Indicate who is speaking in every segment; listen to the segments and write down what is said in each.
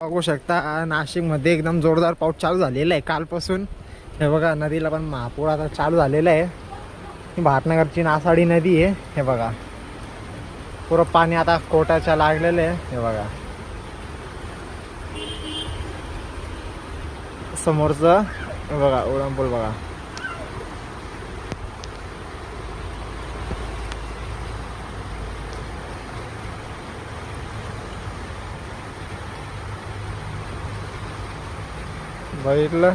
Speaker 1: बघू शकता नाशिकमध्ये एकदम जोरदार पाऊस चालू झालेला आहे कालपासून. हे बघा नदीला पण महापूर आता चालू झालेला आहे. ही भाटनगरची नासाडी नदी आहे हे बघा. पुरं पाणी आता कोटाच्या लागलेलं आहे हे बघा. समोरचं हे बघा उडणपूल बघा. बघितलं?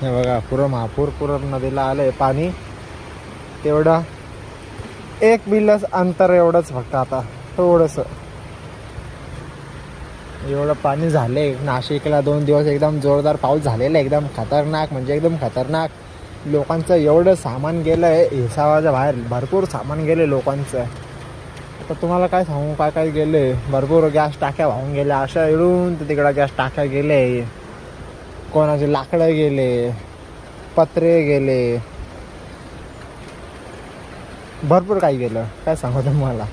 Speaker 1: हे बघा पुरं महापूर पुरं नदीला आलंय पाणी. तेवढं एक बिलच अंतर एवढंच फक्त आता थोडंसं. एवढं पाणी झालंय. नाशिकला दोन दिवस एकदम जोरदार पाऊस झालेला आहे एकदम खतरनाक म्हणजे एकदम खतरनाक. लोकांचं एवढं सामान गेलंय हिसाबाच्या बाहेर भरपूर सामान गेले लोकांचं. आता तुम्हाला काय सांगू काय काय गेले? भरपूर गॅस टाक्या वाहून गेल्या. अशा इडून तर तिकडं गॅस टाक्या गेले. कोणाचे लाकडं गेले पत्रे गेले. भरपूर काही गेलं. काय सांगू तुम्हाला?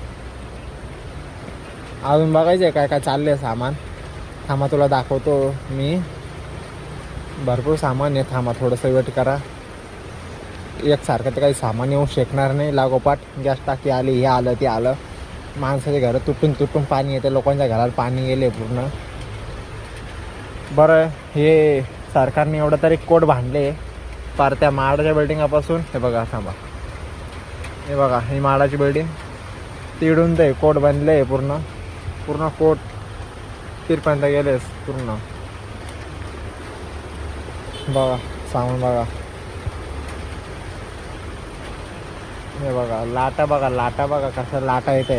Speaker 1: अजून बघायचं आहे काय काय चाललंय सामान. थांबा तुला दाखवतो मी. भरपूर सामान आहे. थांबा थोडंसं वेट करा. एकसारखं तर काही सामान येऊ शकणार नाही. लागोपाठ गॅस टाकी आली हे आलं ते आलं. माणसाच्या घरात तुटून तुटून पाणी येते लोकांच्या घरात पाणी गेले पूर्ण. बरं हे सरकारने एवढं तरी कोट बांधले. पार त्या माडाच्या बिल्डिंगापासून हे बघा थांबा. हे बघा ही माडाची बिल्डिंग तिडून ते कोट बांधले पूर्ण. पूर्ण कोट तिरपर्यंत गेलेस पूर्ण. बघा सांगून बघा. हे बघा लाटा बघा लाटा बघा कसं लाटा येते